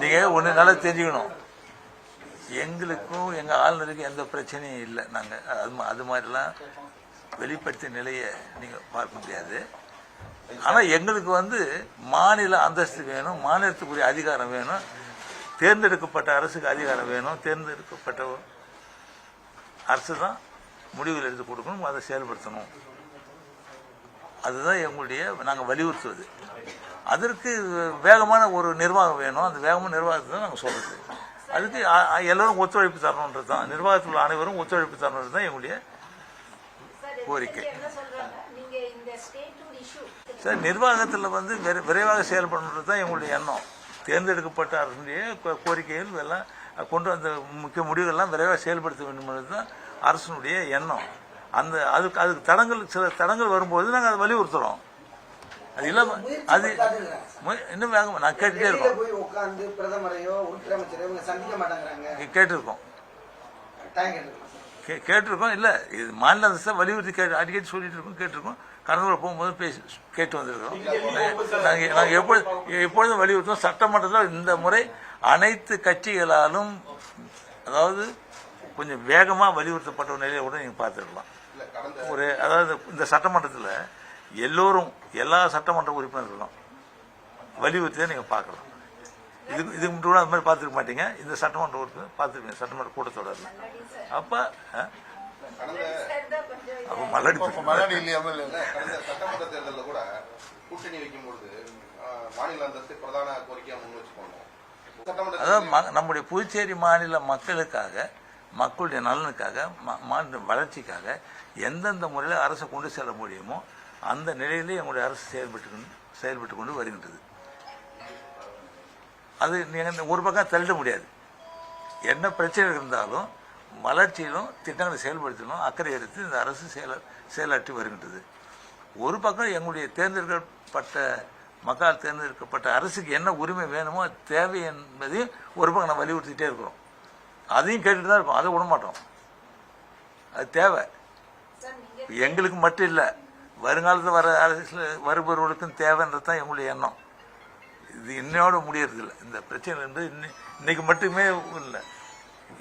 நீங்க ஒன்று நல்லா தெரிஞ்சுக்கணும். எங்களுக்கும் எங்கள் ஆளுநருக்கும் எந்த பிரச்சனையும் இல்லை. நாங்கள் அது அது மாதிரிலாம் வெளிப்படுத்திய நிலையை நீங்கள் பார்க்க முடியாது. ஆனால் எங்களுக்கு வந்து மாநில அந்தஸ்து வேணும் மாநிலத்துக்குரிய அதிகாரம் வேணும். தேர்ந்தெடுக்கப்பட்ட அரசுக்கு அதிகாரம் வேணும். தேர்ந்தெடுக்கப்பட்ட அரசு தான் முடிவுகள் எடுத்து கொடுக்கணும் அதை செயல்படுத்தணும். அதுதான் எங்களுடைய நாங்கள் வலியுறுத்துவது. அதற்கு வேகமான ஒரு நிர்வாகம் வேணும். அந்த வேகமான நிர்வாகத்தை தான் நாங்கள் சொல்றது. அதுக்கு எல்லாரும் ஒத்துழைப்பு தரணுன்றது தான். நிர்வாகத்தில் உள்ள அனைவரும் ஒத்துழைப்பு தரணுன்றது தான் எங்களுடைய கோரிக்கை. சார் நிர்வாகத்தில் வந்து விரை- விரைவாக செயல்படணுன்றது தான் எங்களுடைய எண்ணம். தேர்ந்தெடுக்கப்பட்ட அரசுடைய கோரிக்கைகள் எல்லாம் கொண்டு வந்த முக்கிய முடிவுகள்லாம் விரைவாக செயல்படுத்த வேண்டும் என்பது தான் அரசனுடைய எண்ணம். அந்த அதுக்கு அதுக்கு தடங்கள் சில தடங்கள் வரும்போது நாங்கள் அதை வலியுறுத்துறோம். அது இல்லாம அது இன்னும் வேகமா நான் கேட்டுட்டே இருக்கோம். போய் உட்கார்ந்து பிரதமரையோ உள்துறை அமைச்சரையோ இவங்க சந்திக்க மாட்டேங்கிறாங்க. கேட்டிருக்கோம். கேட்டுருக்கோம் கே- கேட்டிருக்கோம். இல்லை இது மாநில அரசு வலியுறுத்தி கேட்டு அடிக்கடி சொல்லிட்டு இருக்கோம் கேட்டிருக்கோம். கடலூர் போகும்போது பேசி கேட்டு வந்திருக்கிறோம். நாங்கள் நாங்கள் எப்பொழுது எப்பொழுதும் வலியுறுத்தும் சட்டமன்றத்தில் இந்த முறை அனைத்து கட்சிகளாலும் அதாவது கொஞ்சம் வேகமாக வலியுறுத்தப்பட்ட ஒரு நிலையை கூட நீங்கள் பார்த்துருக்கலாம். ஒரு அதாவது இந்த சட்டமன்றத்தில் எல்லோரும் எல்லா சட்டமன்ற உறுப்பினர்களும் வலியுறுத்தி நீங்கள் பார்க்கலாம். இதுக்கு இதுக்கு முன்னாடி அது மாதிரி பார்த்துருக்க மாட்டீங்க. இந்த சட்டமன்ற உறுப்பினர் பார்த்துருக்கீங்க சட்டமன்ற கூட்டத்தொடரில். அப்போ அப்போ மலடி மல்லாடி இல்லையாமல் இல்லை இல்ல, கடந்த சட்டமன்ற தேர்தலில் கூட கூட்டணி வைக்கும் பொழுது ஆஹ், மாநில அந்தஸ்து பிரதான கோரிக்கையா முன் சட்டமன்ற அதாவது நம்முடைய புதுச்சேரி மாநில மக்களுக்காக மக்களுடைய நலனுக்காக மாநில வளர்ச்சிக்காக எந்தெந்த முறையில் அரசை கொண்டு செல்ல முடியுமோ அந்த நிலையிலே எங்களுடைய அரசு செயல்பட்டு கொண்டு- செயல்பட்டு கொண்டு வருகின்றது. அது நீங்கள் ஒரு பக்கம் தள்ளிட முடியாது. என்ன பிரச்சனை இருந்தாலும் வளர்ச்சியிலும் திட்டங்களை செயல்படுத்தணும் அக்கறை எடுத்து இந்த அரசு செயல செயலாற்றி வருகின்றது. ஒரு பக்கம் எங்களுடைய தேர்ந்தெடுக்கப்பட்ட மக்களால் தேர்ந்தெடுக்கப்பட்ட அரசுக்கு என்ன உரிமை வேணுமோ தேவை என்பதையும் ஒரு பக்கம் நம்ம வலியுறுத்திட்டே இருக்கிறோம். அதையும் கேட்டுட்டு தான் இருக்கோம். அதை விட மாட்டோம். அது தேவை. எங்களுக்கு மட்டும் இல்லை. வருங்காலத்தில் வர அரசியல் வருபவர்களுக்கும் தேவைன்றது தான் எங்களுடைய எண்ணம். இது இன்னையோட முடியறது இல்லை இந்த பிரச்சனை வந்து இன்னை- இன்னைக்கு மட்டுமே இல்லை.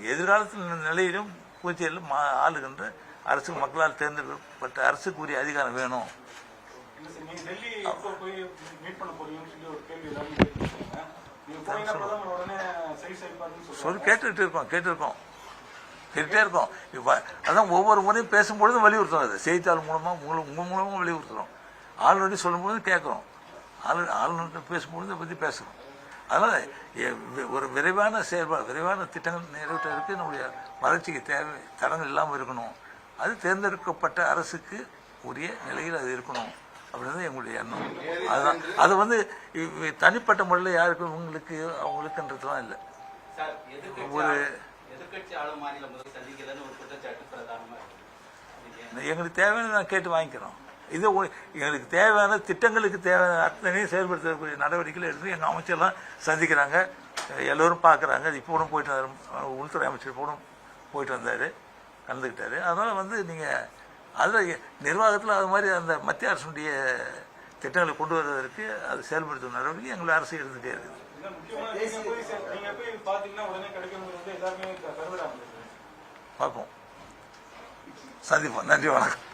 எதிர்காலத்தில் நிலையிலும் பூச்சேரியில் மா ஆளுகின்ற அரசு மக்களால் தேர்ந்தெடுக்கப்பட்ட அரசுக்குரிய அதிகாரம் வேணும். சொல்லி கேட்டுக்கிட்டு இருக்கோம் கேட்டிருக்கோம். கேட்டுட்டே இருக்கோம் அதான் ஒவ்வொரு முறையும் பேசும்பொழுது வலியுறுத்துறோம் அது செய்தித்தாள் மூலமாக உங்கள் உங்கள் மூலமாக வலியுறுத்துறோம். ஆளுநர் சொல்லும்போது கேட்குறோம். ஆளு ஆளுநர்கிட்ட பேசும்பொழுது இதை பற்றி பேசுகிறோம் அதனால் ஒரு விரைவான செயல்பாடு விரைவான திட்டங்கள் நிறைவேற்றுவதற்கு நம்முடைய வளர்ச்சிக்கு தேவை தடங்கள் இல்லாமல் இருக்கணும். அது தேர்ந்தெடுக்கப்பட்ட அரசுக்கு உரிய நிலையில் அது இருக்கணும். அப்படின்றது எங்களுடைய எண்ணம். அதுதான். அது வந்து தனிப்பட்ட முறையில் யாருக்கும் உங்களுக்கு அவங்களுக்குன்றதுலாம் இல்லை. ஒரு- எதிர்க்கட்சி ஆளும் மாநில முதல் சந்திக்கலன்னு ஒரு குற்றச்சாட்டு பிரதானமா இருக்கு. எங்களுக்கு தேவையான நான் கேட்டு வாங்கிக்கிறோம். இது எங்களுக்கு தேவையான திட்டங்களுக்கு தேவையான அத்தனையும் செயல்படுத்தக்கூடிய நடவடிக்கைகள் எடுத்து எங்கள் அமைச்சர்லாம் சந்திக்கிறாங்க. எல்லோரும் பார்க்குறாங்க. இப்போ கூட போயிட்டு வந்தாரு. உள்துறை அமைச்சர் கூட போயிட்டு வந்தார். கலந்துக்கிட்டாரு. அதனால் வந்து நீங்கள் அதில் நிர்வாகத்தில் அது மாதிரி அந்த மத்திய அரசுடைய திட்டங்களை கொண்டு வருவதற்கு அது செயல்படுத்தும் நடவடிக்கை எங்களுடைய அரசு எடுத்துகிட்டே இருக்குது. பார்ப்போம். சந்திப்போம். நன்றி வணக்கம்.